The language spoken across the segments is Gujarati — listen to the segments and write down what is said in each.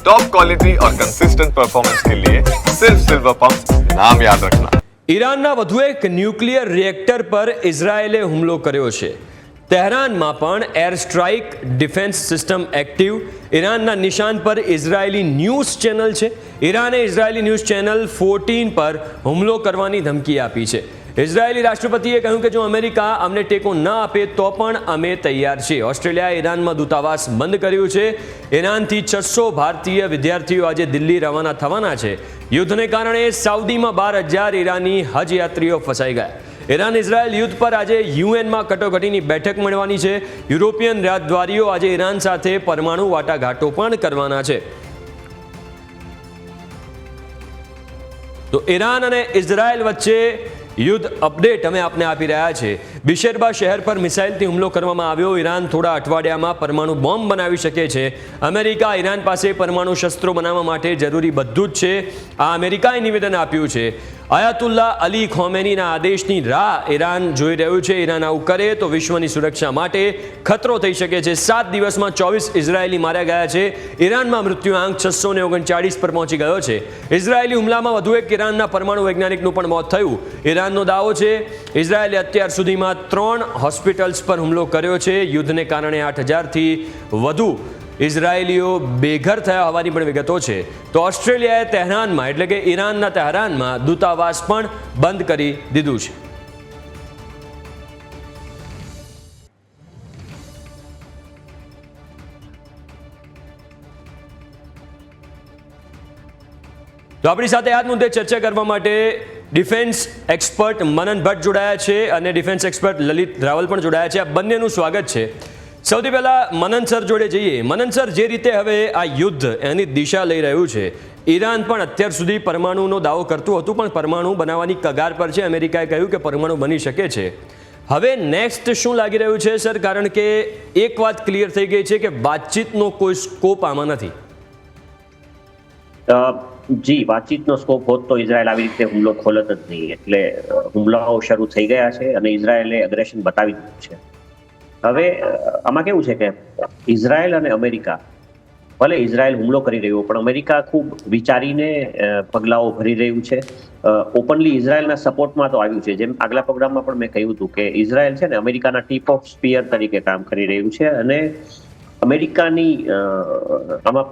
टॉप क्वालिटी और कंसिस्टेंट परफॉर्मेंस के लिए सिर्फ सिल्वर पंप नाम याद रखना ઈરાનના વધુ એક ન્યુક્લિયર રિએક્ટર પર ઇઝરાયેલે હુમલો કર્યો છે તહેરાનમાં પણ air strike defence system active ઈરાનના નિશાન પર ઇઝરાયેલી ન્યૂઝ ચેનલ છે ઈરાને ઇઝરાયેલી ન્યૂઝ ચેનલ ફોર્ટીન પર હુમલો કરવાની ધમકી આપી છે ઇઝરાયેલી રાષ્ટ્રપતિએ કહ્યું કે જો અમેરિકા અમને ટેકો ન આપે તો પણ અમે તૈયાર છીએ. ઓસ્ટ્રેલિયાએ ઈરાનમાં દૂતાવાસ બંધ કર્યું છે. ઈરાનથી છસો ભારતીય વિદ્યાર્થીઓ આજે દિલ્હી રવાના થવાના છે. યુદ્ધને કારણે સાઉદીમાં બાર હજાર ઈરાની હજ યાત્રીઓ ફસાઈ ગયા. ઈરાન ઇઝરાયલ યુદ્ધ પર આજે યુએનમાં કટોકટીની બેઠક મળવાની છે. યુરોપિયન રાજદ્વારીઓ આજે ઈરાન સાથે પરમાણુ વાટાઘાટો પણ કરવાના છે. તો ઈરાન અને ઇઝરાયલ વચ્ચે યુદ્ધ અપડેટ અમે આપને આપી રહ્યા છે. બિશેરબા શહેર પર મિસાઇલથી હુમલો કરવામાં આવ્યો. ઈરાન થોડા અઠવાડિયામાં પરમાણુ બોમ્બ બનાવી શકે છે. અમેરિકા ઈરાન પાસે પરમાણુ શસ્ત્રો બનાવવા માટે જરૂરી બધું જ છે. આ અમેરિકાએ નિવેદન આપ્યું છે. અયાતુલ્લા અલી ખોમેનીના આદેશની રાહ ઈરાન જોઈ રહ્યું છે. ઈરાન આવું કરે તો વિશ્વની સુરક્ષા માટે ખતરો થઈ શકે છે. સાત દિવસમાં ચોવીસ ઇઝરાયેલી માર્યા ગયા છે. ઈરાનમાં મૃત્યુ આંક છસો ને ઓગણચાળીસ પર પહોંચી ગયો છે. ઇઝરાયેલી હુમલામાં વધુ એક ઈરાનના પરમાણુ વૈજ્ઞાનિકનું પણ મોત થયું. ઈરાનનો દાવો છે, ઇઝરાયેલે અત્યાર સુધીમાં ત્રણ હોસ્પિટલ્સ પર હુમલો કર્યો છે. યુદ્ધને કારણે આઠ હજારથી વધુ ઇઝરાયેલીઓ બેઘર થયા હોવાની પણ વિગતો છે. તો ઓસ્ટ્રેલિયાએ તહેરાનમાં, એટલે કે ઈરાનના તહેરાનમાં દૂતાવાસ પણ બંધ કરી દીધું છે. તો આપણી સાથે આ મુદ્દે ચર્ચા કરવા માટે ડિફેન્સ એક્સપર્ટ મનન ભટ્ટ જોડાયા છે અને ડિફેન્સ એક્સપર્ટ લલિત રાવલ પણ જોડાયા છે. આ બંનેનું સ્વાગત છે. સૌથી પહેલા મનન સર જોડે જઈએ. મનન સર, જે રીતે હવે આ યુદ્ધ એની દિશા લઈ રહ્યું છે, ઈરાન પણ અત્યાર સુધી પરમાણુનો દાવો કરતું હતું, પણ પરમાણુ બનાવવાની કગાર પર છે. અમેરિકાએ કહ્યું કે પરમાણુ બની શકે છે. હવે નેક્સ્ટ શું લાગી રહ્યું છે, સર? કારણ કે એક વાત ક્લિયર થઈ ગઈ છે કે વાતચીતનો કોઈ સ્કોપ આમાં નથી. જી, વાતચીતનો સ્કોપ હોત તો ઇઝરાયલ આવી રીતે હુમલો ખોલત જ નહીં. એટલે હુમલાઓ શરૂ થઈ ગયા છે અને ઇઝરાયલે અગ્રેશન બતાવી દીધું છે. હવે આમાં કેવું છે કે ઇઝરાયલ અને અમેરિકા, ભલે ઇઝરાયલ હુમલો કરી રહ્યું પણ અમેરિકા ખૂબ વિચારીને પગલાઓ ભરી રહ્યું છે. ઓપનલી ઇઝરાયલના સપોર્ટમાં તો આવ્યું છે. જેમ આગલા પ્રોગ્રામમાં પણ મેં કહ્યું હતું કે ઇઝરાયલ છે ને અમેરિકાના ટીપ ઓફ સ્પિયર તરીકે કામ કરી રહ્યું છે અને અમેરિકાની આમાં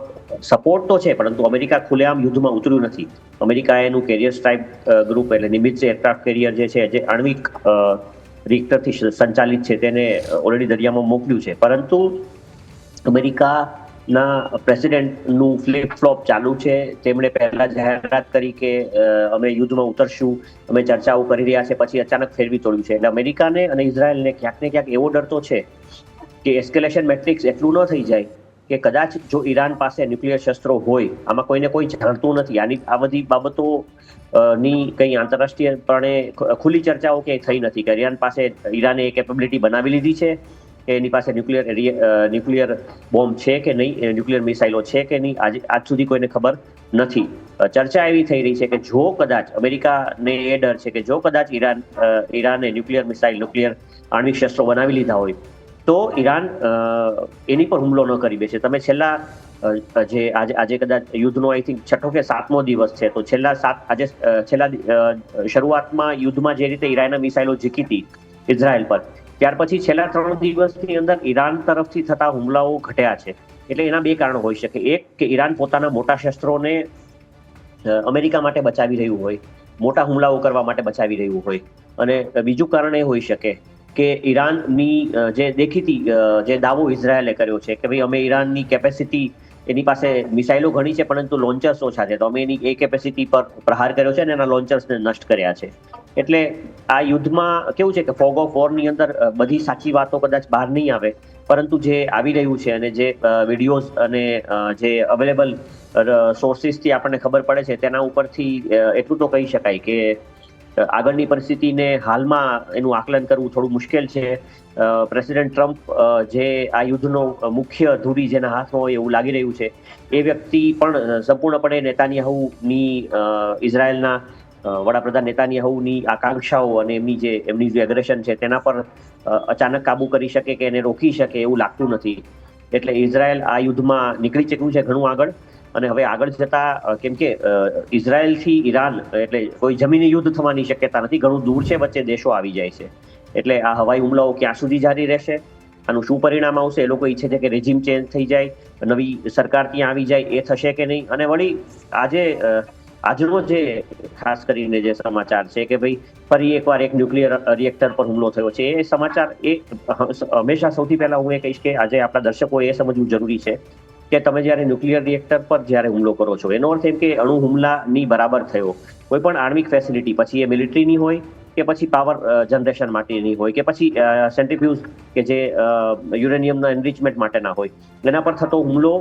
સપોર્ટ તો છે, પરંતુ અમેરિકા ખુલ્લેઆમ યુદ્ધમાં ઉતર્યું નથી. અમેરિકાએ એનું કેરિયર સ્ટ્રાઇક ગ્રુપ એટલે નિમિત્ત એરક્રાફ્ટ કેરિયર જે છે, જે આણ્વિક રિક્ટરથી સંચાલિત છે, તેને ઓલરેડી દરિયામાં મોકલ્યું છે. પરંતુ અમેરિકાના પ્રેસિડેન્ટનું ફ્લિપ ફ્લોપ ચાલુ છે. તેમણે પહેલા જાહેરાત કરી કે અમે યુદ્ધમાં ઉતરશું, અમે ચર્ચાઓ કરી રહ્યા છે, પછી અચાનક ફેરવી તોડ્યું છે. એટલે અમેરિકાને અને ઇઝરાયલને ક્યાંક ને ક્યાંક એવો ડર તો છે કે એસ્કેલેશન મેટ્રિક્સ એટલું ન થઈ જાય કે કદાચ જો ઈરાન પાસે ન્યુક્લિયર શસ્ત્રો હોય, આમાં કોઈને કોઈ જાણતું નથી. આની આ બધી બાબતો ની કંઈ આંતરરાષ્ટ્રીયપણે ખ- ખુલ્લી ચર્ચાઓ ક્યાંય થઈ નથી. કે ઈરાન પાસે, ઈરાને એ કેપેબિલિટી બનાવી લીધી છે કે એની પાસે ન્યુક્લિયર ન્યુક્લિયર બોમ્બ છે કે નહીં ન્યુક્લિયર મિસાઇલો છે કે નહીં, આજે, આજ સુધી કોઈને ખબર નથી. ચર્ચા એવી થઈ રહી છે કે જો કદાચ અમેરિકાને એ ડર છે કે જો કદાચ ઈરાન ઈરાને ન્યુક્લિયર મિસાઇલ, ન્યુક્લિયર આણ્વિક શસ્ત્રો બનાવી લીધા હોય તો ઈરાન એની પર હુમલો ન કરી બેસે. તમે છેલ્લા જે આજે આજે કદાચ યુદ્ધનો આઈ થિંક છઠ્ઠો કે સાતમો દિવસ છે, તો છેલ્લા સાત, આજે છેલ્લા શરૂઆતમાં યુદ્ધમાં જે રીતે ઈરાનના મિસાઇલો જીકી હતી ઇઝરાયલ પર, ત્યાર પછી છેલ્લા ત્રણ દિવસની અંદર ઈરાન તરફથી થતા હુમલાઓ ઘટ્યા છે. એટલે એના બે કારણો હોઈ શકે. એક, કે ઈરાન પોતાના મોટા શસ્ત્રોને અમેરિકા માટે બચાવી રહ્યું હોય, મોટા હુમલાઓ કરવા માટે બચાવી રહ્યું હોય. અને બીજું કારણ એ હોઈ શકે કે ઈરાનની જે દેખીતી જે દાવો ઇઝરાયલે કર્યો છે કે ભાઈ અમે ઈરાનની કેપેસિટી એની પાસે મિસાઇલો ઘણી છે, પરંતુ લોન્ચર્સ ઓછા છે. તો અમે એની એ કેપેસિટી પર પ્રહાર કર્યો છે અને એના લોન્ચર્સને નષ્ટ કર્યા છે. એટલે આ યુદ્ધમાં કેવું છે કે ફોગ ઓફ વોરની અંદર બધી સાચી વાતો કદાચ બહાર નહીં આવે, પરંતુ જે આવી રહ્યું છે અને જે વિડીયોઝ અને જે અવેલેબલ સોર્સિસથી આપણને ખબર પડે છે, તેના ઉપરથી એટલું તો કહી શકાય કે આગળની પરિસ્થિતિને હાલમાં એનું આકલન કરવું થોડું મુશ્કેલ છે. પ્રેસિડેન્ટ ટ્રમ્પ જે આ યુદ્ધનો મુખ્ય ધૂરી જેના હાથમાં હોય એવું લાગી રહ્યું છે, એ વ્યક્તિ પણ સંપૂર્ણપણે નેતાન્યાહુની ઇઝરાયલના વડાપ્રધાન નેતાન્યાહુની આકાંક્ષાઓ અને એમની જે એમની જે એગ્રેશન છે તેના પર અચાનક કાબુ કરી શકે કે એને રોકી શકે એવું લાગતું નથી. એટલે ઇઝરાયલ આ યુદ્ધમાં નીકળી ચૂક્યું છે ઘણું આગળ. અને હવે આગળ જતા કેમ કે ઇઝરાયલથી ઈરાન, એટલે કોઈ જમીની યુદ્ધ થવાની શક્યતા નથી. ઘણું દૂર છે વચ્ચે દેશો આવી જાય છે. એટલે આ હવાઈ હુમલાઓ ક્યાં સુધી જારી રહેશે? આનું શું પરિણામ આવશે? એ લોકો ઈચ્છે છે કે રેજીમ ચેન્જ થઈ જાય, નવી સરકાર ત્યાં આવી જાય, એ થશે કે નહીં? અને વળી, આજે આજનો જે ખાસ કરીને જે સમાચાર છે કે ભાઈ, ફરી એકવાર એક ન્યુક્લિયર રિએક્ટર પર હુમલો થયો છે, એ સમાચાર એ હંમેશા સૌથી પહેલા હું એ કહીશ કે આજે આપણા દર્શકોએ એ સમજવું જરૂરી છે કે તમે જ્યારે ન્યુક્લિયર રિએક્ટર પર જ્યારે હુમલો કરો છો. એનો અર્થ એમ કે અણુ હુમલાની બરાબર થયો. કોઈ પણ આર્મિક ફેસિલિટી પછી એ મિલિટરીની હોય કે પછી પાવર જનરેશન માટેની હોય કે પછી સેન્ટ્રીફ્યુઝ કે જે યુરેનિયમના એનરિચમેન્ટ માટેના હોય. એના પર થતો હુમલો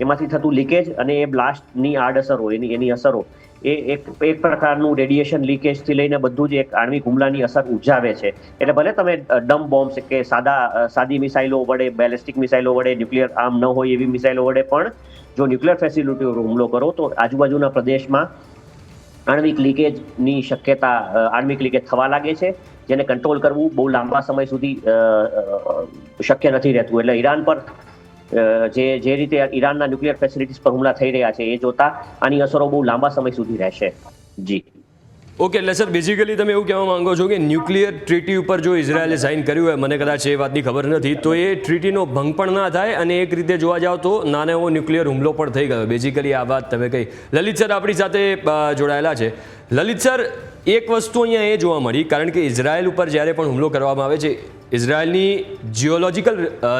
એમાંથી થતું લીકેજ અને એ બ્લાસ્ટની આડઅસરો એની એની અસરો, એ એક એક પ્રકારનું રેડિયેશન લીકેજથી લઈને બધું જ એક આણ્વિક હુમલાની અસર ઉજાવે છે. એટલે ભલે તમે ડમ બોમ્બ્સ કે સાદા સાદી મિસાઇલો વડે બેલેસ્ટિક મિસાઇલો વડે ન્યુક્લિયર આર્મ ન હોય એવી મિસાઇલો વડે પણ જો ન્યુક્લિયર ફેસિલિટી હુમલો કરો, તો આજુબાજુના પ્રદેશમાં આણ્વિક લીકેજની શક્યતા આણ્વિક લીકેજ થવા લાગે છે. જેને કંટ્રોલ કરવું બહુ લાંબા સમય સુધી શક્ય નથી રહેતું. એટલે ઈરાન પર જે જે રીતે ઈરાનના ન્યુક્લિયર ફેસિલિટીઝ પર હુમલા થઈ રહ્યા છે એ જોતા આની અસરો બહુ લાંબા સમય સુધી રહેશે. જી. ઓકે, એટલે સર બેઝિકલી તમે એવું કહેવા માંગો છો કે ન્યુક્લિયર ટ્રીટી ઉપર જો ઇઝરાયલે સાઇન કર્યું હોય, મને કદાચ એ વાતની ખબર નથી, તો એ ટ્રીટીનો ભંગ પણ ના થાય અને એક રીતે જોવા જાવ તો નાનો એવો ન્યુક્લિયર હુમલો પણ થઈ ગયો. બેઝિકલી આ વાત તમે કહી. લલિત સર આપણી સાથે જોડાયેલા છે. લલિત સર, એક વસ્તુ અહીંયા એ જોવા મળી, કારણ કે ઇઝરાયલ ઉપર જ્યારે પણ હુમલો કરવામાં આવે છે ઇઝરાયલની જીઓલોજીકલ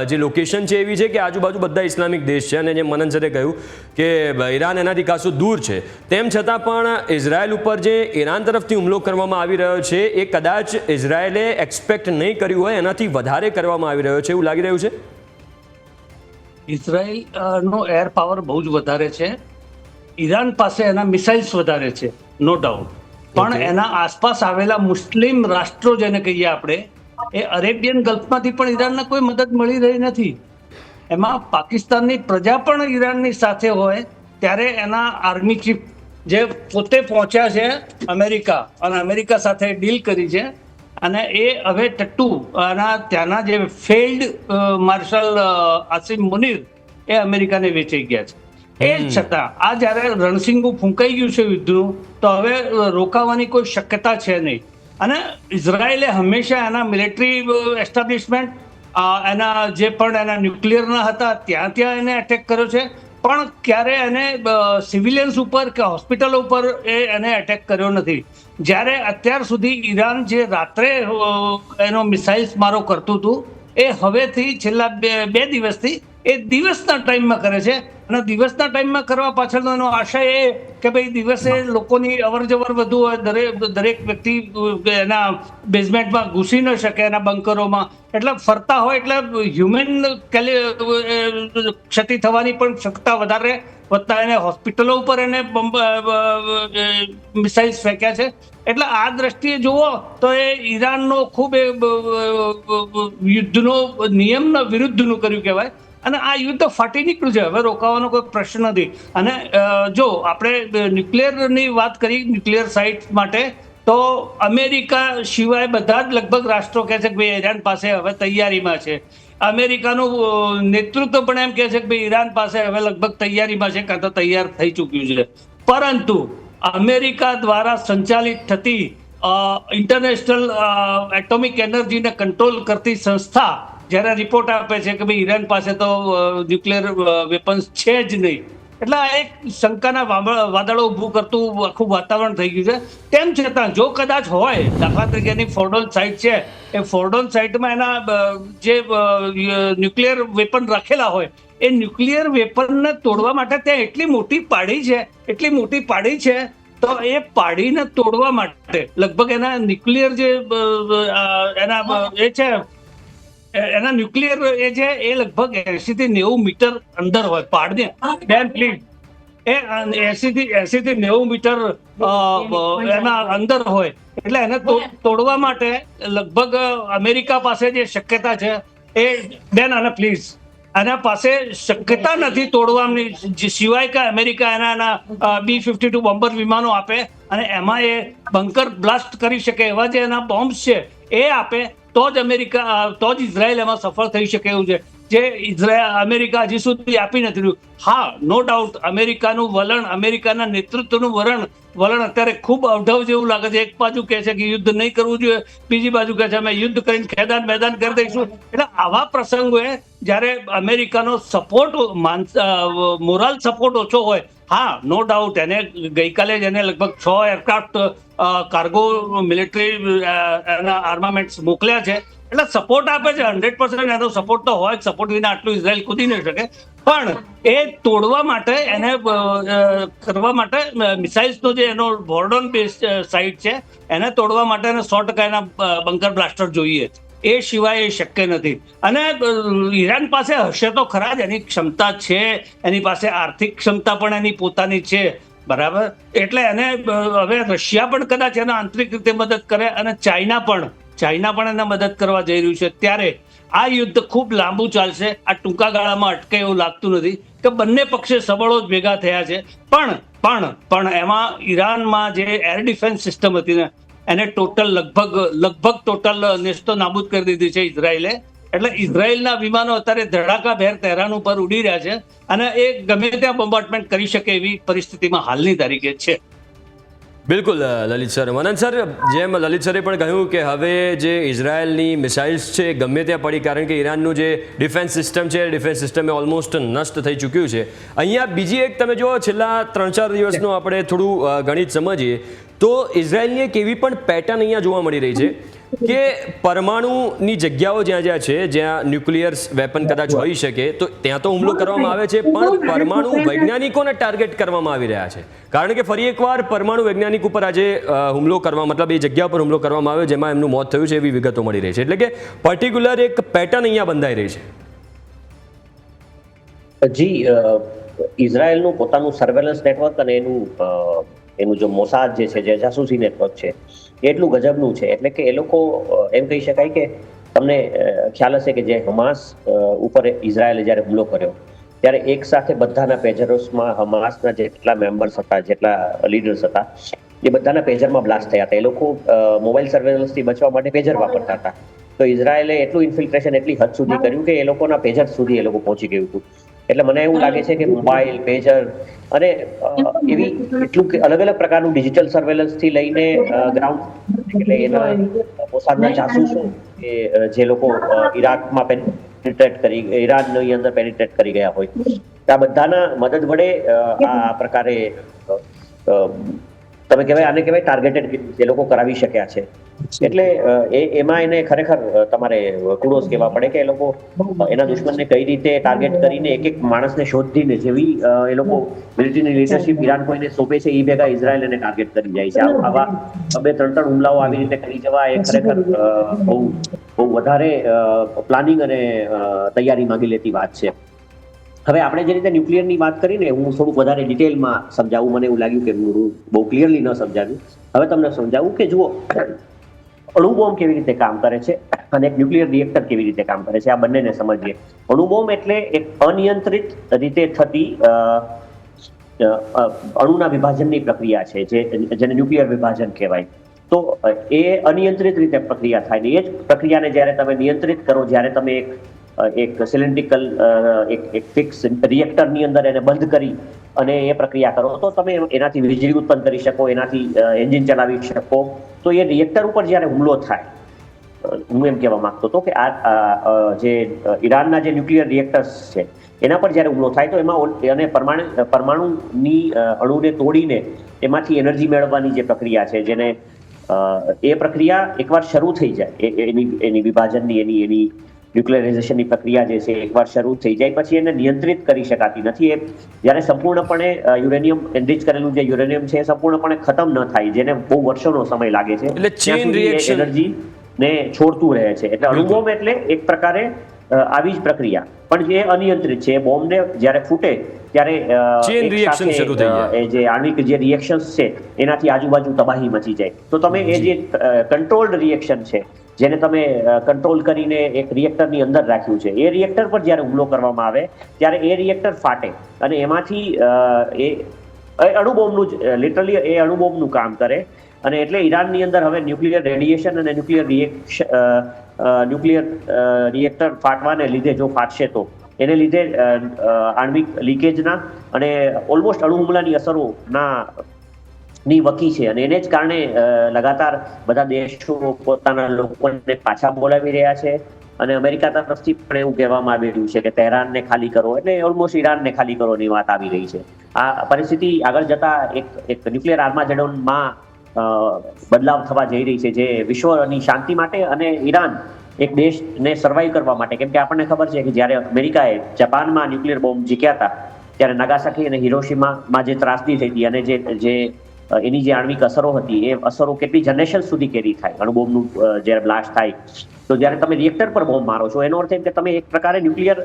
જે લોકેશન છે એવી છે કે આજુબાજુ બધા ઇસ્લામિક દેશ છે અને જેમ મનન સરે કહ્યું કે ઈરાન એનાથી ખાસું દૂર છે. તેમ છતાં પણ ઇઝરાયલ ઉપર જે ઈરાન તરફથી હુમલો કરવામાં આવી રહ્યો છે એ કદાચ ઇઝરાયલે એક્સપેક્ટ નહીં કર્યું હોય એનાથી વધારે કરવામાં આવી રહ્યો છે એવું લાગી રહ્યું છે? ઇઝરાયલ નો એર પાવર બહુ જ વધારે છે. ઈરાન પાસે એના મિસાઇલ્સ વધારે છે નો ડાઉટ પણ એના આસપાસ આવેલા મુસ્લિમ રાષ્ટ્રો જેને કહીએ આપણે એ અરેબિયન ગલ્ફમાંથી પણ ઈરાનને કોઈ મદદ મળી રહી નથી. એમાં પાકિસ્તાનની પ્રજા પણ ઈરાનની સાથે હોય ત્યારે એના આર્મી ચીફ જે પોતે પહોંચ્યા છે અમેરિકા અને અમેરિકા સાથે ડીલ કરી છે અને એ હવે ટટ્ટુ અને ત્યાંના જે ફેલ્ડ માર્શલ આસિમ મુનીર એ અમેરિકાને વેચાઈ ગયા છે. એ છતાં આ જ્યારે રણસિંગું ફૂંકાઈ ગયું છે યુદ્ધનું તો હવે રોકાવાની કોઈ શક્યતા છે નહીં. અને ઇઝરાયેલે હંમેશા એના મિલિટરી એસ્ટાબ્લિશમેન્ટ એના જે પણ એના ન્યુક્લિયરના હતા, ત્યાં ત્યાં એને એટેક કર્યો છે. પણ ક્યારે એને સિવિલિયન્સ ઉપર કે હોસ્પિટલ ઉપર એ એને એટેક કર્યો નથી. જ્યારે અત્યાર સુધી ઈરાન જે રાત્રે એનો મિસાઇલ્સ મારો કરતું હતું, એ હવેથી છેલ્લા બે બે દિવસથી એ દિવસના ટાઈમમાં કરે છે. અને દિવસના ટાઈમમાં કરવા પાછળનો એનો આશય એ કે ભાઈ દિવસે લોકોની અવરજવર વધુ હોય દરેક દરેક વ્યક્તિ એના બેઝમેન્ટમાં ઘૂસી ન શકે એના બંકરોમાં એટલે ફરતા હોય એટલે હ્યુમન ક્ષતિ થવાની પણ શક્યતા વધારે. વધતા એને હોસ્પિટલો ઉપર એને મિસાઇલ્સ ફેંક્યા છે. એટલે આ દ્રષ્ટિએ જુઓ તો એ ઈરાનનો ખૂબ એ યુદ્ધનો નિયમના વિરુદ્ધનું કર્યું કહેવાય. અને આ યુદ્ધ ફાટી નીકળ્યું છે. હવે રોકાવાનો કોઈ પ્રશ્ન નથી. અને જો આપણે ન્યુક્લિયરની વાત કરી, ન્યુક્લિયર સાઇટ માટે, તો અમેરિકા સિવાય બધા જ લગભગ રાષ્ટ્રો કહે છે કે ભાઈ ઈરાન પાસે હવે તૈયારીમાં છે. અમેરિકાનું નેતૃત્વ પણ એમ કહે છે કે ભાઈ ઈરાન પાસે હવે લગભગ તૈયારીમાં છે, કાં તો તૈયાર થઈ ચૂક્યું છે. પરંતુ અમેરિકા દ્વારા સંચાલિત થતી ઇન્ટરનેશનલ એટોમિક એનર્જીને કંટ્રોલ કરતી સંસ્થા જ્યારે રિપોર્ટ આપે છે કે ભાઈ ઈરાન પાસે તો ન્યુક્લિયર વેપન્સ છે જ નહીં. એટલે આ એક શંકાના વાદળો ઊભું કરતું આખું વાતાવરણ થઈ ગયું છે. તેમ છતાં, જો કદાચ હોય, દાખલા તરીકે એની ફોર્ડોન સાઇટ છે, એ ફોર્ડોન સાઇટમાં એના જે ન્યુક્લિયર વેપન રાખેલા હોય, એ ન્યુક્લિયર વેપનને તોડવા માટે ત્યાં એટલી મોટી પાડી છે, એટલી મોટી પાડી છે, તો એ પાડીને તોડવા માટે, લગભગ એના ન્યુક્લિયર જે એના એ છે એના ન્યુક્લિયર એ છે એ લગભગ એસી થી નેવું મીટર અંદર હોય પાડને બેન પ્લીઝ એ એસી થી એસી થી નેવું મીટર એના અંદર હોય. એટલે એને તોડવા માટે લગભગ અમેરિકા પાસે જે શક્યતા છે એ બેન અને પ્લીઝ આના પાસે શક્યતા નથી તોડવાની સિવાય કે અમેરિકા એના એના બી ફિફ્ટી ટુ બોમ્બર વિમાનો આપે અને એમાં એ બંકર બ્લાસ્ટ કરી શકે એવા જે એના બોમ્બ્સ છે એ આપે. તો જ અમેરિકા તો જ ઇઝરાયલ એમાં સફળ થઈ શકે એવું છે. જે ઇઝરાયલ, અમેરિકા હજી સુધી આપી નથી રહ્યું. હા નો ડાઉટ અમેરિકાનું વલણ, અમેરિકાના નેતૃત્વનું વલણ વલણ અત્યારે ખૂબ અવઢવ જેવું લાગે છે. એક બાજુ કહે છે કે યુદ્ધ નહીં કરવું જોઈએ, બીજી બાજુ કહે છે અમે યુદ્ધ કરીને ખેદાન મેદાન કરી દઈશું. એટલે આવા પ્રસંગોએ જ્યારે અમેરિકાનો સપોર્ટ મોરલ સપોર્ટ ઓછો હોય, હા નો ડાઉટ એને ગઈકાલે જ એને લગભગ છ એરક્રાફ્ટ કાર્ગો મિલિટરી આર્મામેન્ટ્સ મોકલ્યા છે. એટલે સપોર્ટ આપે છે હંડ્રેડ પર્સન્ટ એનો સપોર્ટ તો હોય સપોર્ટ વિના આટલું ઇઝરાયલ કૂદી નહીં શકે. પણ એ તોડવા માટે, એને કરવા માટે મિસાઇલ્સનો જે એનો બોર્ડોન બેસ સાઇટ છે, એને તોડવા માટે એને સો ટકા એના બંકર બ્લાસ્ટર જોઈએ એ સિવાય એ શક્ય નથી. અને ઈરાન પાસે હશે તો ખરા જ, એની ક્ષમતા છે, એની પાસે આર્થિક ક્ષમતા પણ એની પોતાની છે, બરાબર? એટલે એને હવે રશિયા પણ કદાચ એને આંતરિક રીતે મદદ કરે અને ચાઇના પણ ચાઇના પણ એને મદદ કરવા જઈ રહ્યું છે. ત્યારે આ યુદ્ધ ખૂબ લાંબુ ચાલશે. આ ટૂંકા ગાળામાં અટકે એવું લાગતું નથી કે બંને પક્ષે સબળો જ ભેગા થયા છે. પણ પણ પણ એમાં ઈરાનમાં જે એર ડિફેન્સ સિસ્ટમ હતી ને, એને ટોટલ લગભગ લગભગ ટોટલ નેસ્તો નાબૂદ કરી દીધી છે ઇઝરાયલે. એટલે ઇઝરાયલના વિમાનો અત્યારે ધડાકાભેર તહેરાન ઉપર ઉડી રહ્યા છે અને એ ગમે ત્યાં બોમ્બાર્ટમેન્ટ કરી શકે એવી પરિસ્થિતિમાં હાલની તારીખે છે. બિલકુલ લલિત સર. મનન સર જેમ લલિત સરે પણ કહ્યું કે હવે જે ઇઝરાયલની મિસાઇલ્સ છે ગમે ત્યાં પડી કારણ કે ઈરાનનું જે ડિફેન્સ સિસ્ટમ છે ડિફેન્સ સિસ્ટમ એ ઓલમોસ્ટ નષ્ટ થઈ ચૂક્યું છે. અહીંયા બીજી એક તમે જો છેલ્લા ત્રણ ચાર દિવસનું આપણે થોડું ગણિત સમજીએ તો ઇઝરાયલની એક એવી પણ પેટર્ન અહીંયા જોવા મળી રહી છે. કે પરમાણુની જગ્યાઓ જ્યાં જ્યાં છે જ્યાં ન્યુક્લિયર વેપન કદાચ હોઈ શકે તો ત્યાં તો હુમલો કરવામાં આવે છે પણ પરમાણુ વૈજ્ઞાનિકોને ટાર્ગેટ કરવામાં આવી રહ્યા છે. કારણ કે ફરી એકવાર પરમાણુ વૈજ્ઞાનિક ઉપર આજે હુમલો કરવા મતલબ એ જગ્યા પર હુમલો કરવામાં આવ્યો જેમાં એમનું મોત થયું છે એવી વિગતો મળી રહી છે. એટલે કે પર્ટિક્યુલર એક પેટર્ન અહીંયા બંધાઈ રહી છે. જી ઇઝરાયલનું પોતાનું સર્વેલન્સ નેટવર્ક અને એનું એનું જો મોસાદ જે છે જે જાસૂસી નેટવર્ક છે એટલું ગજબનું છે. એટલે કે એ લોકો એમ કહી શકાય કે તમને ખ્યાલ હશે કે જે હમાસ ઉપર ઇઝરાયલે જ્યારે હુમલો કર્યો ત્યારે એક સાથે બધાના પેજરોસમાં હમાસના જેટલા મેમ્બર્સ હતા જેટલા લીડર્સ હતા એ બધાના પેજરમાં બ્લાસ્ટ થયા હતા. એ લોકો મોબાઈલ સર્વેલન્સથી બચવા માટે પેજર વાપરતા હતા. તો ઇઝરાયલે એટલું ઇન્ફિલ્ટ્રેશન એટલી હદ સુધી કર્યું કે એ લોકોના પેજર સુધી એ લોકો પહોંચી ગયું હતું. એટલે મને એવું લાગે છે કે મોબાઈલ પેજર અને એવી એટલું કે અલગ અલગ પ્રકારનું ડિજિટલ સર્વેલન્સથી લઈને ગ્રાઉન્ડ એટલે એના મોસાદના જાસૂસો કે જે લોકો ઈરાકમાં પેનિટ્રેટ કરી ઈરાનની અંદર પેનિટ્રેટ કરી ગયા હોય. આ બધાના મદદ વડે આ પ્રકારે તમે કહેવાય આને કહેવાય ટાર્ગેટેડ જે લોકો કરાવી શક્યા છે. એટલે એમાં એને ખરેખર તમારે કુડોસ કહેવા પડે કે એ લોકો એના દુશ્મનને કઈ રીતે ટાર્ગેટ કરીને એક એક માણસને શોધીને જેવી એ લોકો મિલિટરીની લીડરશિપ ઈરાન કોઈને સોંપે છે એ ભેગા ઇઝરાયલ એને ટાર્ગેટ કરી જાય છે. આવા બે, ત્રણ ત્રણ હુમલાઓ આવી રીતે કરી જવા એ ખરેખર બહુ બહુ વધારે પ્લાનિંગ અને તૈયારી માંગી લેતી વાત છે. હવે આપણે જે રીતે ન્યુક્લિયરની વાત કરીને, હું થોડુંક વધારે ડિટેલમાં સમજાવું, મને એવું લાગ્યું કે હું બહુ ક્લિયરલી ન સમજાવ્યું. હવે તમને સમજાવું કે જુઓ અણુ બોમ્બ કેવી રીતે કામ કરે છે અને એક ન્યુક્લિયર રિએક્ટર કેવી રીતે કામ કરે છે? આ બંનેને સમજીએ. અણુ બોમ્બ એટલે એક અનિયંત્રિત રીતે થતી અણુના વિભાજનની પ્રક્રિયા છે, જે જેને ન્યુક્લિયર વિભાજન કહેવાય. તો એ અનિયંત્રિત રીતે પ્રક્રિયા થાય ને એ જ પ્રક્રિયાને જ્યારે તમે નિયંત્રિત કરો, જ્યારે તમે એક એક સિલિન્ડ્રિકલ એક એક ફિક્સ રિએક્ટરની અંદર એને બંધ કરી અને એ પ્રક્રિયા કરો. તો તમે એનાથી વીજળી ઉત્પન્ન કરી શકો, એનાથી એન્જિન ચલાવી શકો. તો એ રિએક્ટર ઉપર જ્યારે હુમલો થાય હું એમ કહેવા માંગતો હતો કે આ જે ઈરાનના જે ન્યુક્લિયર રિએક્ટર્સ છે, એના પર જ્યારે હુમલો થાય તો એમાં અને પરમાણુ, પરમાણુની અણુને તોડીને એમાંથી એનર્જી મેળવવાની જે પ્રક્રિયા છે, જેને એ પ્રક્રિયા એકવાર શરૂ થઈ જાય એની એની વિભાજનની, એની એની ન્યુક્લિયરાઇઝેશનની પ્રક્રિયા જે છે એકવાર શરૂ થઈ જાય પછી એને નિયંત્રિત કરી શકાતી નથી. એ જ્યારે સંપૂર્ણપણે યુરેનિયમ એનરિચ કરેલું જે યુરેનિયમ છે એ સંપૂર્ણપણે ખતમ ન થાય જેને બહુ વર્ષોનો સમય લાગે છે. એટલે. એનર્જી ને છોડતું રહે છે. એટલે અણુબોમ્બ એટલે એક પ્રકારે આવી જ પ્રક્રિયા. પણ જે અનિયંત્રિત છે એ બોમ્બને જ્યારે ફૂટે ત્યારે ચેન સાથે, શરૂ થઈ જાય. એ જે આણ્વિક જે રિએક્શન્સ છે એનાથી આજુબાજુ તબાહી મચી જાય. તો તમે એ જે. કંટ્રોલ્ડ રિએક્શન છે જેને તમે કંટ્રોલ કરીને એક રિએક્ટરની અંદર રાખ્યું છે. એ રિએક્ટર પર જ્યારે હુમલો કરવામાં આવે, ત્યારે એ રિએક્ટર ફાટે અને એમાંથી એ અણુબોમ્બનું જ લિટરલી એ અણુબોમ્બનું કામ કરે અને એટલે ઈરાનની અંદર હવે ન્યુક્લિયર રેડિયેશન અને ન્યુક્લિયર રિએક્શન ન્યુક્લિયર રિએક્ટર ફાટવાને લીધે જો ફાટશે તો. એને લીધે આણ્વિક લીકેજના અને ઓલમોસ્ટ અણુ હુમલાની અસરોના ની વકી છે. અને એને જ કારણે લગાતાર બધા દેશો પોતાના લોકોને પાછા બોલાવી રહ્યા છે. અને અમેરિકા તરફથી પણ એવું કહેવામાં આવી રહ્યું છે કે તહેરાનને ખાલી કરો. એટલે ઓલમોસ્ટ ઈરાનને ખાલી કરવાની વાત આવી રહી છે. આ પરિસ્થિતિ આગળ જતા એક એક ન્યુક્લિયર આર્માજેડોનમાં બદલાવ થવા જઈ રહી છે, જે વિશ્વની શાંતિ માટે અને ઈરાન એક દેશને સર્વાઈવ કરવા માટે. કેમ કે આપણને ખબર છે કે જ્યારે અમેરિકાએ જાપાનમાં ન્યુક્લિયર બોમ્બ જીક્યા હતા, ત્યારે નાગાસાકી અને હિરોશીમામાં જે ત્રાસદી થઈ હતી અને જે જે એની જે આણ્વિક અસરો હતી, એ અસરો કેટલી જનરેશન સુધી કેરી થાય? અણુબોમ્બનું જ્યારે બ્લાસ્ટ થાય, તો જ્યારે તમે રિએક્ટર પર બોમ્બ મારો છો, એનો અર્થ એમ કે તમે એક પ્રકારે ન્યુક્લિયર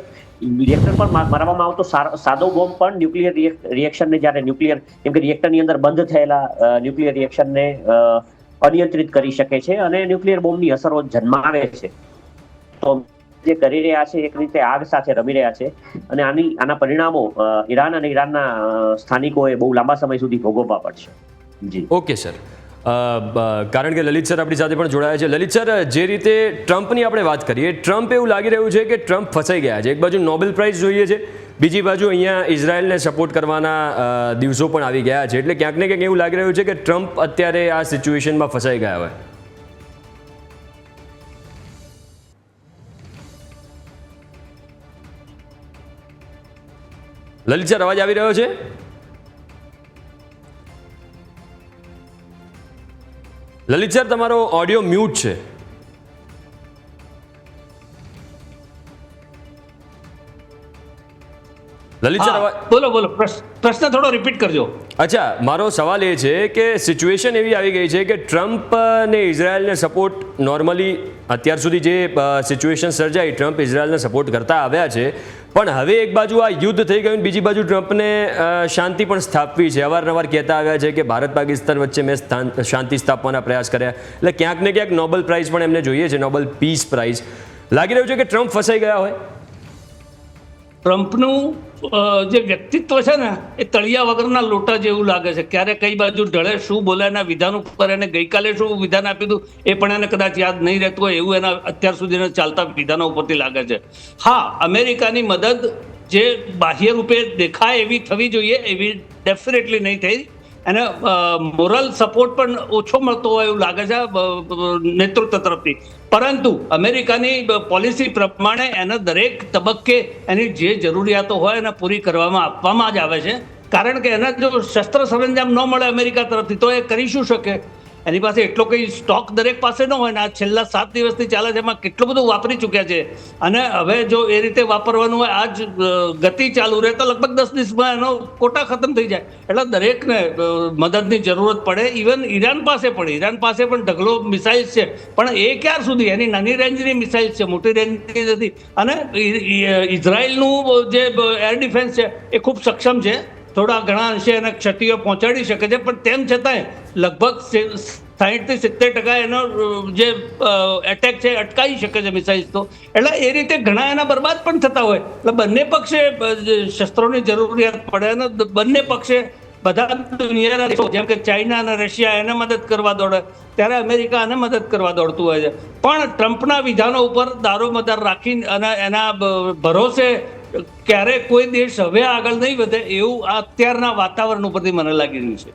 રિએક્ટર પર મારવામાં આવતો સાદો બોમ્બ પણ ન્યુક્લિયર રિએક્શનને જ્યારે ન્યુક્લિયર કેમ કે રિએક્ટરની અંદર બંધ થયેલા ન્યુક્લિયર રિએક્શનને અનિયંત્રિત કરી શકે છે અને ન્યુક્લિયર બોમ્બની અસરો જન્માવે છે. તો જે કરી રહ્યા છે, એક રીતે આગ સાથે રમી રહ્યા છે અને આની, આના પરિણામો ઈરાન અને ઈરાનના સ્થાનિકોએ બહુ લાંબા સમય સુધી ભોગવવા પડશે. જી. ઓકે સર કારણ કે લલિત સર આપણી સાથે પણ જોડાયા છે. લલિત સર, જે રીતે ટ્રમ્પની આપણે વાત કરીએ, ટ્રમ્પ એવું લાગી રહ્યું છે કે ટ્રમ્પ ફસાઈ ગયા છે. એક બાજુ નોબેલ પ્રાઇઝ જોઈએ છે, બીજી બાજુ અહીંયા ઇઝરાયલને સપોર્ટ કરવાના દિવસો પણ આવી ગયા છે. એટલે ક્યાંક ને ક્યાંક એવું લાગી રહ્યું છે કે ટ્રમ્પ અત્યારે આ સિચ્યુએશનમાં ફસાઈ ગયા હોય. લલિત સર, અવાજ આવી રહ્યો છે? લલિત સર તમારો ઓડિયો મ્યુટ છે. લલિત બોલો બોલો પ્રશ્ન થોડો રિપીટ કરજો. અચ્છા મારો સવાલ એ છે કે સિચ્યુએશન એવી આવી ગઈ છે કે ટ્રમ્પ ને ઇઝરાયલને સપોર્ટ નોર્મલી અત્યાર સુધી જે સિચ્યુએશન સર્જાઈ ટ્રમ્પ ઇઝરાયલને સપોર્ટ કરતા આવ્યા છે. પણ હવે એક બાજુ આ યુદ્ધ થઈ ગયું બીજી બાજુ ટ્રમ્પને શાંતિ પણ સ્થાપવી છે. અવારનવાર કહેતા આવ્યા છે કે ભારત પાકિસ્તાન વચ્ચે મેં સ્થાન શાંતિ સ્થાપવાના પ્રયાસ કર્યા. એટલે ક્યાંક ને ક્યાંક નોબલ પ્રાઇઝ પણ એમને જોઈએ છે નોબલ પીસ પ્રાઇઝ લાગી રહ્યું છે કે ટ્રમ્પ ફસાઈ ગયા હોય? ટ્રમ્પનું જે વ્યક્તિત્વ છે ને, એ તળિયા વગરના લોટા જેવું લાગે છે. ક્યારે કઈ બાજુ ઢળે, શું બોલે, એના વિધાન ઉપર એને ગઈકાલે શું વિધાન આપ્યું હતું, એ પણ એને કદાચ યાદ નહીં રહેતું હોય, એવું એના અત્યાર સુધીના ચાલતા વિધાનો ઉપરથી લાગે છે. હા, અમેરિકાની મદદ જે બાહ્ય રૂપે દેખાય એવી થવી જોઈએ, એવી ડેફિનેટલી નહીં થઈ. અને મોરલ સપોર્ટ પણ ઓછો મળતો હોય એવું લાગે છે નેતૃત્વ તરફથી. પરંતુ અમેરિકાની પોલિસી પ્રમાણે એને દરેક તબક્કે એની જે જરૂરિયાતો હોય એને પૂરી કરવામાં આપવામાં જ આવે છે. કારણ કે એને જો શસ્ત્ર સરંજામ ન મળે અમેરિકા તરફથી, તો એ કરી શું શકે? એની પાસે એટલો કંઈ સ્ટોક દરેક પાસે ન હોય ને, આ છેલ્લા સાત દિવસથી ચાલે છે, એમાં કેટલું બધું વાપરી ચૂક્યા છે. અને હવે જો એ રીતે વાપરવાનું હોય, આજ જ ગતિ ચાલુ રહે તો લગભગ દસ દિવસમાં એનો કોટા ખતમ થઈ જાય. એટલે દરેકને મદદની જરૂરત પડે. ઇવન ઈરાન પાસે પણ, ઈરાન પાસે પણ ઢગલો મિસાઇલ્સ છે. પણ એ ક્યાર સુધી? એની નાની રેન્જની મિસાઇલ્સ છે, મોટી રેન્જની નથી. અને ઇઝરાયલનું જે એર ડિફેન્સ છે, એ ખૂબ સક્ષમ છે. થોડા ઘણા અંશે એને ક્ષતિઓ પહોંચાડી શકે છે, પણ તેમ છતાંય લગભગ સાહીઠથી સિત્તેર ટકા એનો જે એટેક છે અટકાવી શકે છે મિસાઇલ્સ તો. એટલે એ રીતે ઘણા એના બરબાદ પણ થતા હોય. એટલે બંને પક્ષે શસ્ત્રોની જરૂરિયાત પડે અને બંને પક્ષે બધા દુનિયાના દેશો, જેમ કે ચાઇના અને રશિયા એને મદદ કરવા દોડે, ત્યારે અમેરિકા એને મદદ કરવા દોડતું હોય છે. પણ ટ્રમ્પના વિધાનો ઉપર દારોમદાર રાખી અને એના ભરોસે ક્યારે કોઈ દેશ હવે આગળ નહીં વધે એવું આ અત્યારના વાતાવરણ ઉપરથી મને લાગી રહ્યું છે.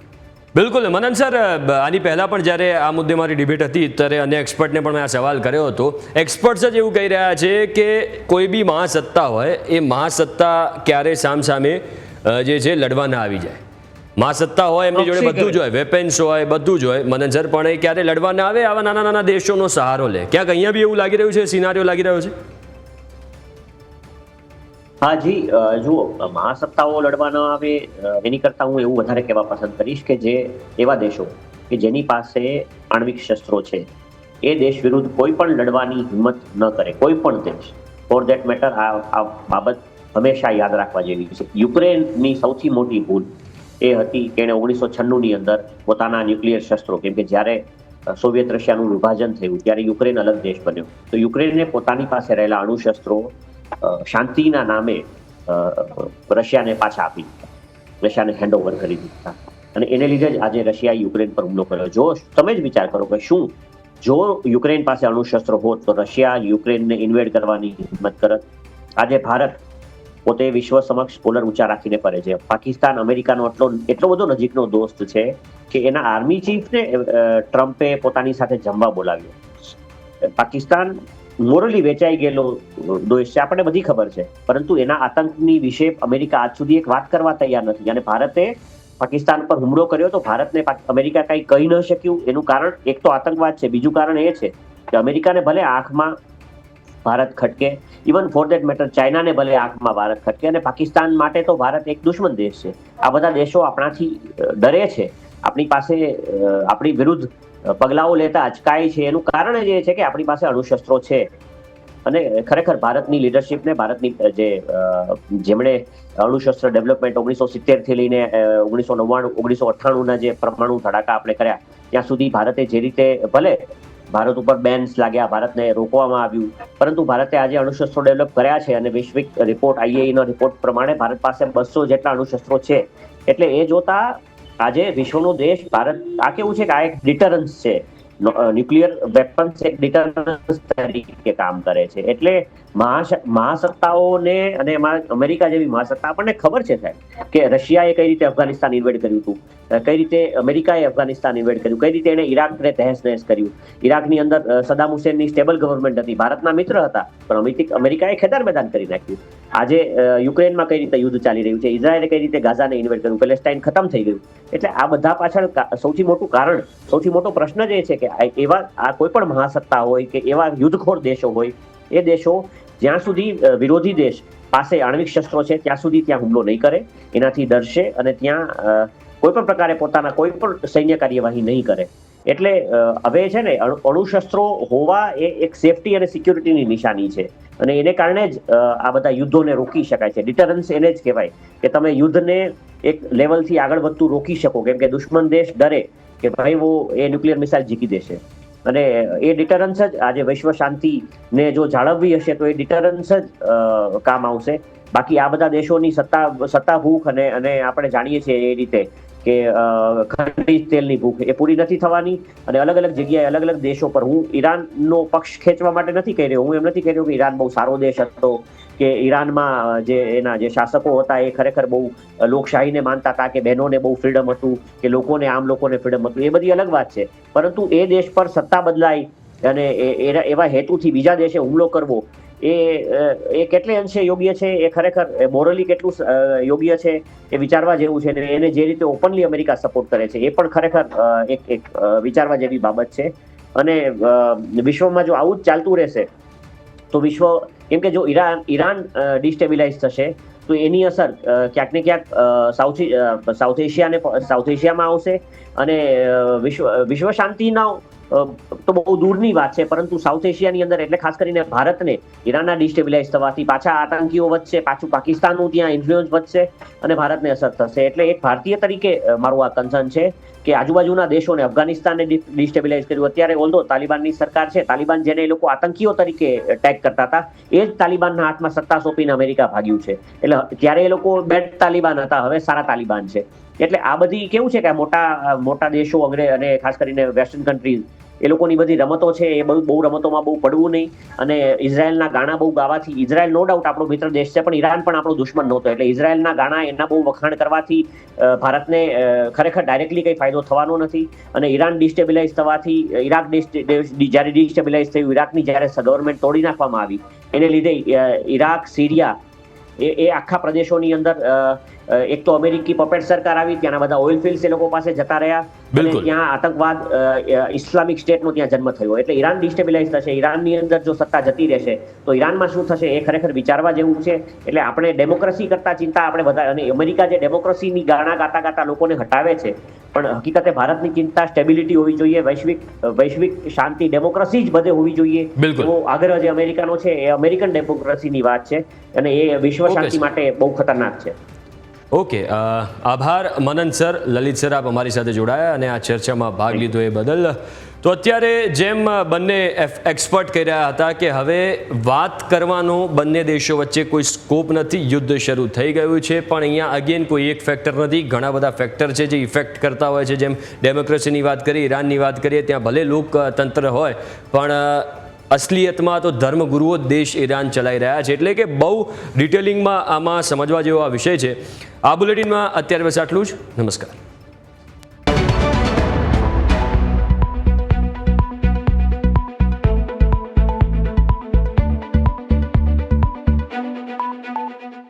બિલકુલ. મનન સર આની પહેલાં પણ જ્યારે આ મુદ્દે મારી ડિબેટ હતી ત્યારે અન્ય એક્સપર્ટને પણ મેં આ સવાલ કર્યો હતો. એક્સપર્ટ્સ જ એવું કહી રહ્યા છે કે કોઈ બી મહાસત્તા હોય એ મહાસત્તા ક્યારે સામસામે જે છે લડવા ના આવી જાય. મહાસત્તા હોય એમની જોડે બધું જ હોય વેપન્સ હોય બધું જ હોય. મનન સર પણ એ ક્યારે લડવા ના આવે આવા નાના નાના દેશોનો સહારો લે. ક્યાંક અહીંયા બી એવું લાગી રહ્યું છે સિનારીઓ લાગી રહ્યો છે? હા જી જુઓ, મહાસત્તાઓ લડવા આવે એની કરતાં હું એવું વધારે કહેવા પસંદ કરીશ કે જે એવા દેશો કે જેની પાસે આણ્વિક શસ્ત્રો છે, એ દેશ વિરુદ્ધ કોઈ પણ લડવાની હિંમત ન કરે, કોઈ પણ દેશ. ફોર ધેટ મેટર આ બાબત હંમેશા યાદ રાખવા જેવી છે. યુક્રેનની સૌથી મોટી ભૂલ એ હતી કે એણે ઓગણીસો છન્નુંની અંદર પોતાના ન્યુક્લિયર શસ્ત્રો, કેમ કે જ્યારે સોવિયત રશિયાનું વિભાજન થયું, ત્યારે યુક્રેન અલગ દેશ બન્યો. તો યુક્રેનને પોતાની પાસે રહેલા અણુશસ્ત્રો શાંતિના નામે રશિયાને પાછા આપી રશિયાને હેન્ડ ઓવર કરી દીધા. અને એને લીધે જ આજે રશિયાએ યુક્રેન પર હુમલો કર્યો. જો તમે જ વિચાર કરો કે શું, જો યુક્રેન પાસે અણુશસ્ત્રો હોત, તો રશિયા યુક્રેનને ઇન્વેડ કરવાની હિંમત કરત. આજે ભારત પોતે વિશ્વ સમક્ષ પોલર ઊંચા રાખીને ફરે છે. પાકિસ્તાન અમેરિકાનો એટલો એટલો બધો નજીકનો દોસ્ત છે કે એના આર્મી ચીફને ટ્રમ્પે પોતાની સાથે જમવા બોલાવ્યો. પાકિસ્તાન મોરલી વેચાઈ ગયેલો દેશ છે. આપણને બધી ખબર છે. પરંતુ એના આતંકની વિશે અમેરિકા આજ સુધી એક વાત કરવા તૈયાર નથી. અને ભારતે પાકિસ્તાન પર હુમલો કર્યો તો ભારતને અમેરિકા કંઈ કહી ન શક્યું. એનું કારણ એક તો આતંકવાદ છે. બીજું કારણ એ છે કે અમેરિકાને ભલે આંખમાં ભારત ખટકે ઇવન ફોર દેટ મેટર ચાઇનાને ભલે આંખમાં ભારત ખટકે અને પાકિસ્તાન માટે તો ભારત એક દુશ્મન દેશ છે. આ બધા દેશો આપણાથી ડરે છે. આપણી પાસે આપણી વિરુદ્ધ પગલાઓ લેતા અચકાય છે. એનું કારણ જ એ છે કે આપણી પાસે અણુશસ્ત્રો છે. અને ખરેખર ભારતની લીડરશિપને ભારતની જે જેમણે અણુશસ્ત્ર ડેવલપમેન્ટ ઓગણીસો સિત્તેરથી લઈને ઓગણીસો નવ્વાણું, ઓગણીસો અઠ્ઠાણુંના જે પરમાણુ ધડાકા આપણે કર્યા, ત્યાં સુધી ભારતે જે રીતે ભલે ભારત ઉપર બેન્સ લાગ્યા, ભારતને રોકવામાં આવ્યું, પરંતુ ભારતે આજે અણુશસ્ત્રો ડેવલપ કર્યા છે અને વૈશ્વિક રિપોર્ટ આઈએઈનો રિપોર્ટ પ્રમાણે ભારત પાસે બસો જેટલા અણુશસ્ત્રો છે. એટલે એ જોતા આજે વિશ્વનો દેશ ભારત, આ કેવું છે કે આ એક ડિટરન્સ છે. ન્યુક્લિયર વેપન્સ એક ડિટરન્સ તરીકે કામ કરે છે. એટલે મહાસત્તાઓને અને અમેરિકા જેવી મહાસત્તા આપણને ખબર છે સાહેબ કે રશિયાએ કઈ રીતે અફઘાનિસ્તાન ઇન્વેડ કર્યું હતું કઈ રીતે અમેરિકાએ અફઘાનિસ્તાન ઇન્વેડ કર્યું, કઈ રીતે એણે ઈરાકને તહેસ નહેસ કર્યું. ઈરાકની અંદર સદામ હુસેનની સ્ટેબલ ગવર્મેન્ટ હતી, ભારતના મિત્ર હતા, પણ અમેરિક- અમેરિકાએ ખેદાર મેદાન કરી નાખ્યું. આજે યુક્રેનમાં કઈ રીતે યુદ્ધ ચાલી રહ્યું છે, ઇઝરાયેલે કઈ રીતે ગાઝાને ઇન્વેડ કર્યું, પેલેસ્ટાઇન ખતમ થઈ ગયું. એટલે આ બધા પાછળ સૌથી મોટું કારણ, સૌથી મોટો પ્રશ્ન જ એ છે કે એવા, આ કોઈ પણ મહાસત્તા હોય કે એવા યુદ્ધખોર દેશો હોય, એ દેશો જ્યાં સુધી વિરોધી દેશ પાસે આણવિક શસ્ત્રો છે, ત્યાં સુધી ત્યાં હુમલો નહીં કરે, એનાથી ડરશે અને ત્યાં કોઈ પણ પ્રકારે પોતાના કોઈ પણ સૈન્ય કાર્યવાહી નહીં કરે. એટલે હવે છે ને, અણુ- અણુશસ્ત્રો હોવા એ એક સેફટી અને સિક્યુરિટીની નિશાની છે. અને એને કારણે જ આ બધા યુદ્ધોને રોકી શકાય છે. ડિટરન્સ એને જ કહેવાય કે તમે યુદ્ધને એક લેવલથી આગળ વધતું રોકી શકો. કેમ કે દુશ્મન દેશ ડરે કે ભાઈ એ ન્યુક્લિયર મિસાઇલ જીકી દેશે. અને એ ડિટરન્સ જ આજે વિશ્વ શાંતિને જો જાળવવી હશે તો એ ડિટરન્સ જ કામ આવશે. બાકી આ બધા દેશોની સત્તા સત્તા ભૂખ અને અને આપણે જાણીએ છીએ એ રીતે કે ખનીજ તેલની ભૂખ એ પૂરી નથી થવાની અને અલગ અલગ જગ્યાએ અલગ અલગ દેશો પર હું ઈરાનનો પક્ષ ખેંચવા માટે નથી કહી રહ્યો. હું એમ નથી કહી રહ્યો કે ઈરાન બહુ સારો દેશ હતો કે ઈરાનમાં જે એના જે શાસકો હતા એ ખરેખર બહુ લોકશાહીને માનતા હતા કે બહેનોને બહુ ફ્રીડમ હતું, કે લોકોને, આમ લોકોને ફ્રીડમ હતું, એ બધી અલગ વાત છે. પરંતુ એ દેશ પર સત્તા બદલાય અને એવા હેતુથી બીજા દેશે હુમલો કરવો, એ એ કેટલે અંશે યોગ્ય છે? એ ખરેખર મોરલી કેટલું યોગ્ય છે? એ વિચારવા જેવું છે એને જે રીતે ઓપનલી અમેરિકા સપોર્ટ કરે છે, એ પણ ખરેખર એક એક વિચારવા જેવી બાબત છે. અને વિશ્વમાં જો આવું જ ચાલતું રહેશે તો વિશ્વ, કેમ કે જો ઈરાન ઈરાન ડિસ્ટેબિલાઇઝ થશે, તો એની અસર ક્યાંક ને ક્યાંક સાઉથ સાઉથ એશિયાને સાઉથ એશિયામાં આવશે અને વિશ્વ વિશ્વ શાંતિના તો બહુ દૂરની વાત છે, પરંતુ સાઉથ એશિયાની અંદર એટલે ખાસ કરીને ભારતને ઈરાનના ડિસ્ટેબિલાઇઝ થવાથી પાછા આતંકીઓ વધશે, પાછું પાકિસ્તાનનું ત્યાં ઇન્ફ્લુઅન્સ વધશે અને ભારતને અસર થશે. એટલે એક ભારતીય તરીકે મારું આ કન્સર્ન છે. કે આજુબાજુના દેશોને અફઘાનિસ્તાનને ડિસ્ટેબિલાઇઝ કર્યું. અત્યારે ઓલ્ધો તાલિબાનની સરકાર છે, તાલિબાન જેને એ લોકો આતંકીઓ તરીકે ટેગ કરતા હતા, એ જ તાલિબાનના હાથમાં સત્તા સોંપીને અમેરિકા ભાગ્યું છે. એટલે ત્યારે એ લોકો બેડ તાલિબાન હતા, હવે સારા તાલિબાન છે. એટલે આ બધી કેવું છે કે મોટા મોટા દેશો અંગ્રેજ અને ખાસ કરીને વેસ્ટર્ન કન્ટ્રીઝ એ લોકોની બધી રમતો છે, એ બહુ બહુ રમતોમાં બહુ પડવું નહીં. અને ઇઝરાયલના ગાણા બહુ ગાવાથી ઇઝરાયલ નો ડાઉટ આપણો મિત્ર દેશ છે, પણ ઈરાન પણ આપણો દુશ્મન નહોતો. એટલે ઇઝરાયલના ગાણા એના બહુ વખાણ કરવાથી ભારતને ખરેખર ડાયરેક્ટલી કંઈ ફાયદો થવાનો નથી. અને ઈરાન ડિસ્ટેબિલાઇઝ થવાથી ઈરાક જ્યારે ડિસ્ટેબિલાઇઝ થયું, ઈરાકની જ્યારે ગવર્મેન્ટ તોડી નાખવામાં આવી, એને લીધે ઈરાક, સિરિયા, એ એ આખા પ્રદેશોની અંદર એક તો અમેરિકી પપેટ સરકાર આવી ત્યાંના બધા ઓઇલ ફિલ્ડ્સ એ લોકો પાસે જતા રહ્યા. અને ત્યાં આતંકવાદ ઇસ્લામિક સ્ટેટનો ત્યાં જન્મ થયો. એટલે ઈરાન ડિસ્ટેબિલાઇઝ થશે. ઈરાનની અંદર જો સત્તા જતી રહેશે તો ઈરાનમાં શું થશે એ ખરેખર વિચારવા જેવું છે. એટલે આપણે ડેમોક્રેસી કરતા ચિંતા આપણે વધારે અને અમેરિકા જે ડેમોક્રેસીની ગાણા ગાતા ગાતા લોકોને હટાવે છે પણ હકીકતે ભારતની ચિંતા સ્ટેબિલિટી હોવી જોઈએ વૈશ્વિક વૈશ્વિક શાંતિ ડેમોક્રેસી જ બધે હોવી જોઈએ. તો આગ્રહ જે અમેરિકાનો છે એ અમેરિકન ડેમોક્રેસીની વાત છે અને એ વિશ્વ શાંતિ માટે બહુ ખતરનાક છે. ઓકે આભાર મનન સર, લલિત સર, આપ અમારી સાથે જોડાયા અને આ ચર્ચામાં ભાગ લીધો એ બદલ. તો અત્યારે જેમ બંને એક્સપર્ટ કહી રહ્યા હતા કે હવે વાત કરવાનો બંને દેશો વચ્ચે કોઈ સ્કોપ નથી, યુદ્ધ શરૂ થઈ ગયું છે, પણ અહીંયા અગેન કોઈ એક ફેક્ટર નથી. ઘણા બધા ફેક્ટર છે જે ઇફેક્ટ કરતા હોય છે. જેમ ડેમોક્રેસીની વાત કરીએ ઈરાનની વાત કરીએ, ત્યાં ભલે લોકતંત્ર હોય, પણ અસલિયતમાં તો ધર્મગુરુઓ જ દેશ ઈરાન ચલાવી રહ્યા છે. એટલે કે બહુ ડિટેલિંગમાં આમાં સમજવા જેવો આ વિષય છે. આ બુલેટિનમાં અત્યારે બસ આટલું જ. નમસ્કાર.